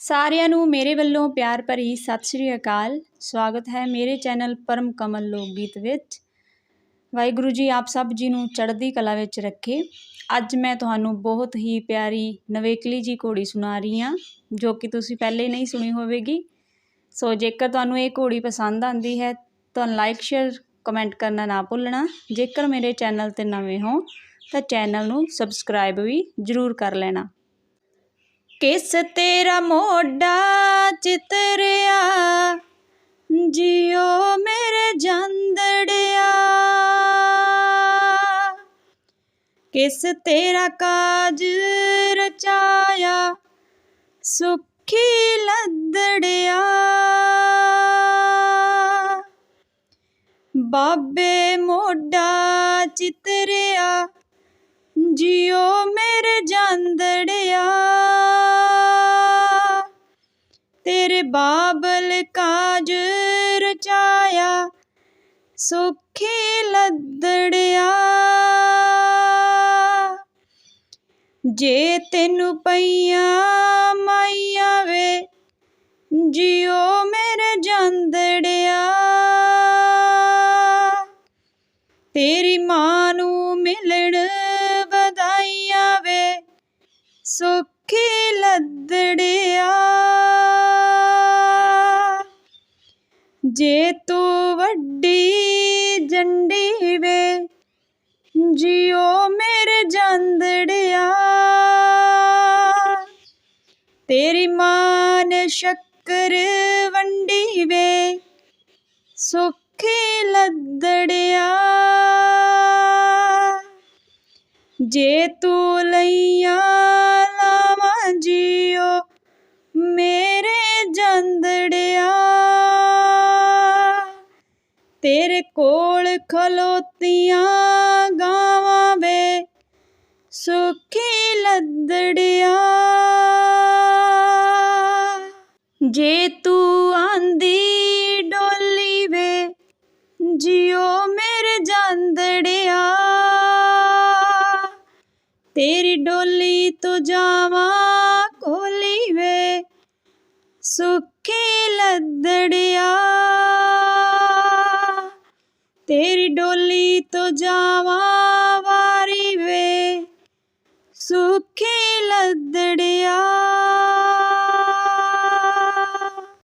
ਸਾਰਿਆਂ ਨੂੰ ਮੇਰੇ ਵੱਲੋਂ ਪਿਆਰ ਭਰੀ ਸਤਿ ਸ਼੍ਰੀ ਅਕਾਲ। ਸਵਾਗਤ ਹੈ ਮੇਰੇ ਚੈਨਲ ਪਰਮ ਕਮਲ ਲੋਕ ਗੀਤ ਵਿੱਚ। ਵਾਹਿਗੁਰੂ ਜੀ, ਆਪ ਸਭ ਜੀ ਨੂੰ ਚੜ੍ਹਦੀ ਕਲਾ ਵਿੱਚ ਰੱਖੇ। ਅੱਜ ਮੈਂ ਤੁਹਾਨੂੰ ਬਹੁਤ ਹੀ ਪਿਆਰੀ ਨਵੇਕਲੀ ਜੀ ਘੋੜੀ ਸੁਣਾ ਰਹੀ ਹਾਂ, ਜੋ ਕਿ ਤੁਸੀਂ ਪਹਿਲੇ ਨਹੀਂ ਸੁਣੀ ਹੋਵੇਗੀ। ਸੋ ਜੇਕਰ ਤੁਹਾਨੂੰ ਇਹ ਘੋੜੀ ਪਸੰਦ ਆਂਦੀ ਹੈ ਤਾਂ ਲਾਈਕ ਸ਼ੇਅਰ ਕਮੈਂਟ ਕਰਨਾ ਨਾ ਭੁੱਲਣਾ। ਜੇਕਰ ਮੇਰੇ ਚੈਨਲ ਤੇ ਨਵੇਂ ਹੋ, ਤਾਂ ਚੈਨਲ ਨੂੰ ਸਬਸਕ੍ਰਾਈਬ ਵੀ ਜ਼ਰੂਰ ਕਰ ਲੈਣਾ। ਕਿਸ ਤੇਰਾ ਮੋਢਾ ਚਿਤਰਿਆ? ਜਿਉ ਮੇਰੇ ਜਾਂਦੜਿਆ। ਕਿਸ ਤੇਰਾ ਕਾਜ ਰਚਾਇਆ? ਸੁਖੀ ਲੱਦੜਿਆ। ਬਾਬੇ ਮੋਢਾ ਚਿਤਰਿਆ। ਜਿਉ ਮੇਰੇ ਜੰਦੜਿਆ। ਤੇਰੇ ਬਾਬਲ ਕਾਜ ਰਚਾਇਆ, ਸੁਖੀ ਲੱਦੜਿਆ। ਜੇ ਤੈਨੂੰ ਪਈਆਂ ਮਾਈਆਂ ਵੇ ਜਿਉ ਮੇਰੇ ਜਾਂਦੜਿਆ। ਤੇਰੀ ਮਾਂ ਨੂੰ ਮਿਲਣ ਵਧਾਈਆਂ ਵੇ, ਸੁਖੀ ਲੱਦੜਿਆ। ਜੇ ਤੂੰ ਵੱਡੀ ਜੰਡੀ ਵੇ ਜਿਉ ਮੇਰੇ ਜੰਦੜਿਆ। ਤੇਰੀ ਮਾਂ ਨੇ ਸ਼ੱਕਰ ਵੰਡੀ ਵੇ, ਸੁਖੀ ਲੱਦੜਿਆ। ਜੇ ਤੂੰ ਲਈਆਂ ਲਾਵਾਂ ਜਿਉ ਮੇਰੇ ਜੰਦੜਿਆ ਤੇਰੇ ਕੋਲ ਖਲੋਤੀਆਂ ਗਾਵਾਂ ਵੇ, ਸੁਖੀ ਲੱਦੜਿਆ। ਜੇ ਤੂੰ ਆਂਦੀ ਡੋਲੀ ਵੇ, ਜਿਉ ਮੇਰੇ ਜਾਂਦੜਿਆ। ਤੇਰੀ ਡੋਲੀ ਤੂੰ ਜਾਵਾਂ ਕੋਲੀ ਵੇ, ਸੁਖੀ ਲੱਦੜਿਆ। ਤੇਰੀ ਡੋਲੀ ਤੋਂ ਜਾਵਾਂ ਵਾਰੀ ਵੇ। ਸੁਖੀ ਲੱਦੜਿਆ